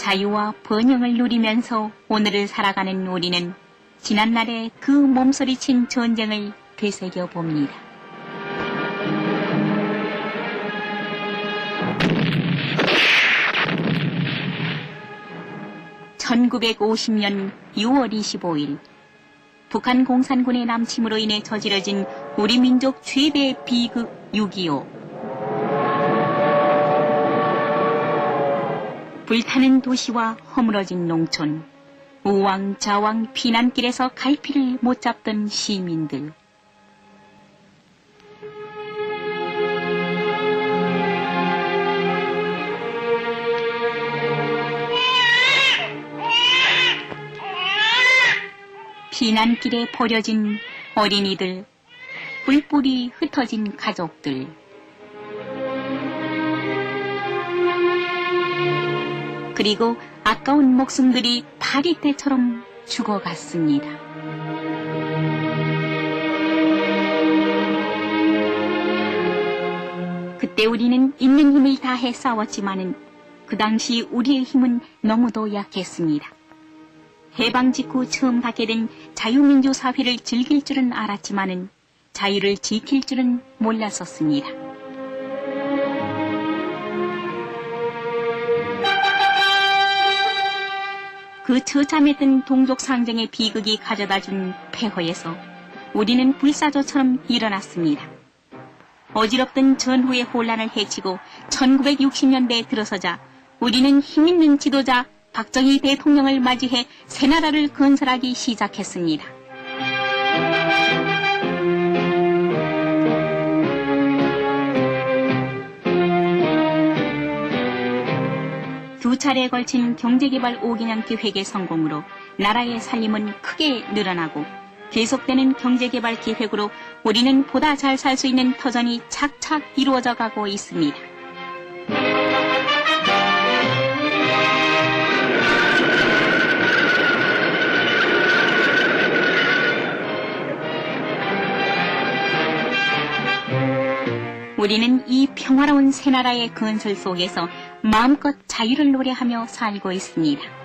자유와 번영을 누리면서 오늘을 살아가는 우리는 지난날의 그 몸소리친 전쟁을 되새겨 봅니다. (1950년 6월 25일) 북한 공산군의 남침으로 인해 저지러진 우리 민족 최대 비극 6.25 불타는 도시와 허물어진 농촌, 우왕좌왕 피난길에서 갈피를 못 잡던 시민들. 피난길에 버려진 어린이들, 뿔뿔이 흩어진 가족들. 그리고 아까운 목숨들이 파리떼처럼 죽어갔습니다. 그때 우리는 있는 힘을 다해 싸웠지만은 그 당시 우리의 힘은 너무도 약했습니다. 해방 직후 처음 갖게 된 자유민주 사회를 즐길 줄은 알았지만은 자유를 지킬 줄은 몰랐었습니다. 그 처참했던 동족 상정의 비극이 가져다 준 폐허에서 우리는 불사조처럼 일어났습니다. 어지럽던 전후의 혼란을 해치고 1960년대에 들어서자 우리는 힘있는 지도자 박정희 대통령을 맞이해 새 나라를 건설하기 시작했습니다. 두 차례에 걸친 경제개발 5개년 계획의 성공으로 나라의 살림은 크게 늘어나고 계속되는 경제개발 계획으로 우리는 보다 잘 살 수 있는 터전이 착착 이루어져 가고 있습니다. 우리는 이 평화로운 새 나라의 건설 속에서 마음껏 자유를 노래하며 살고 있습니다.